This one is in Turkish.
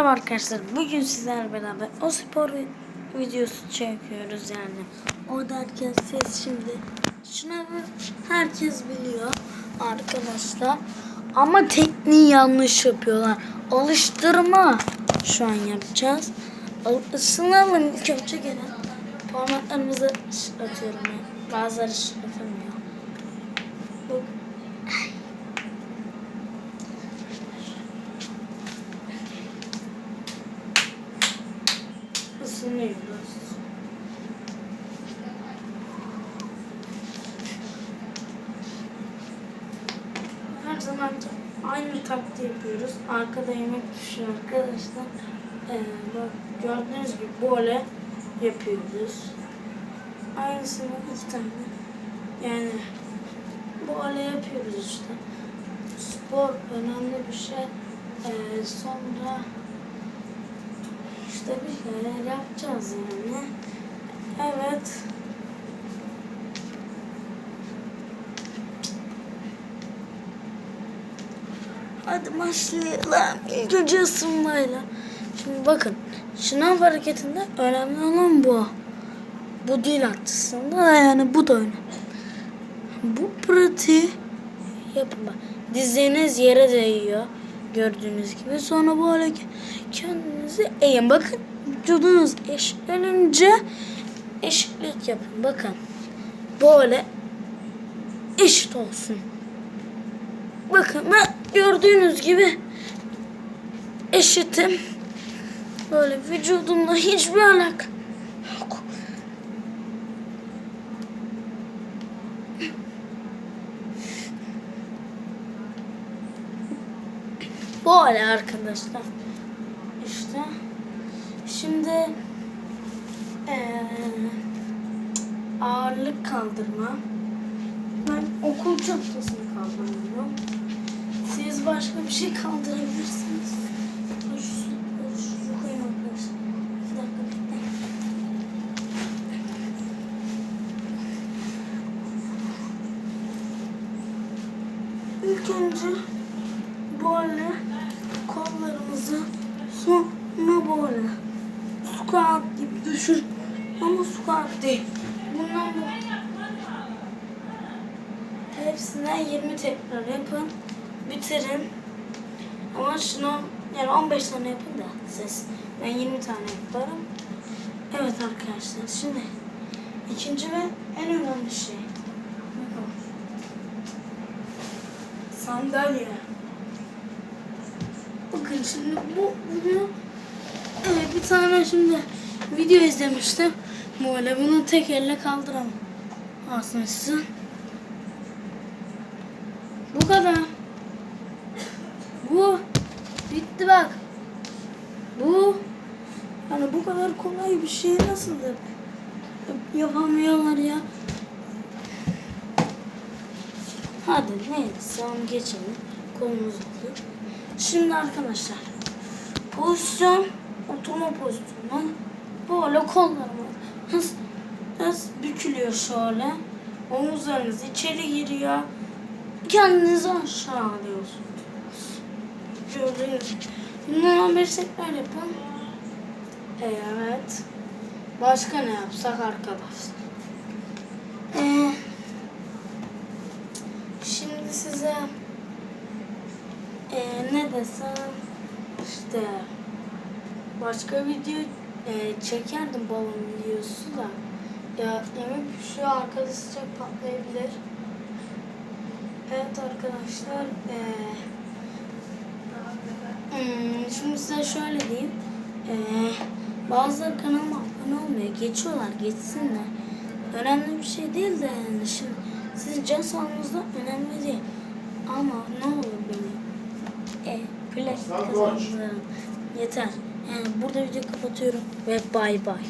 Merhaba arkadaşlar. Bugün sizlerle beraber o spor videosu çekiyoruz yani. O derken ses şimdi sınavı herkes biliyor arkadaşlar. Ama tekniği yanlış yapıyorlar. Alıştırma şu an yapacağız. Al- Sınavın ilk önce gelen parmaklarımızı şıklatıyorum ben. Bazıları şıklatamıyor. Bu ısınıyoruz. Zaman aynı taktiği yapıyoruz. Arkada yemek düşüyor arkadaşlar. Ee, bak gördüğünüz gibi böyle yapıyoruz. Aynısını iki tane. Yani böyle yapıyoruz işte. Spor önemli bir şey. Ee, sonra işte bir şeyler yapacağız yani. Evet. Hadi başlayalım. İlk önce ısınmayla. Şimdi bakın. Şınav hareketinde önemli olan bu. Bu değil açısında da yani bu da önemli. Bu pratiği yapın bak. Dizleriniz yere değiyor. Gördüğünüz gibi. Sonra böyle kendinizi eğin. Bakın vücudunuz eşitlenince eşitlik yapın. Bakın. Böyle eşit olsun. Bakın ben gördüğünüz gibi eşitim. Böyle vücudumla hiçbir alak yok. Böyle arkadaşlar. İşte şimdi eee, ağırlık kaldırma. Ben okul çantasını kaldırıyorum. Siz başka bir şey kaldırabilirsiniz. İlk önce böyle kollarımızı sonra böyle squat gibi düşün. Ama squat değil. Bundan bu. Hepsine 20 tekrar yapın. Bitirin. Ama şunu yani 15 tane yapın da siz. Ben 20 tane yaparım. Evet arkadaşlar şimdi ikinci ve en önemli şey. Sandalye. Bakın şimdi bu bunu evet, bir tane şimdi video izlemiştim. Böyle bunu tek elle kaldıramam. Aslında. Bu kadar. Bu. Bitti bak. Bu. Hani bu kadar kolay bir şey nasıl yap- yapamıyorlar ya. Hadi neyse onu geçelim. Kolumuzu değil. Şimdi arkadaşlar. Pozisyon. Oturma pozisyonu. Böyle kollarımız hız, hız bükülüyor şöyle. Omuzlarınız içeri giriyor. Kendinizi aşağı alıyorsunuz. Gördüğünüz gibi. Bundan 15 tekrar yapın. Evet. Başka ne yapsak arkadaşlar? Ee, şimdi size ee, ne desem işte başka video e, çekerdim balon videosu da ya yemek pişiyor arkada sıcak patlayabilir. Evet arkadaşlar ee, hmm, şimdi size şöyle diyeyim ee, bazıları kanalıma abone olmuyor geçiyorlar geçsinler. Önemli bir şey değil de yani. Şimdi sizin can sağlığınızda önemli değil. Ama ne olur beni? E, plak kazandırın yeter. Yani burada video kapatıyorum ve bay bay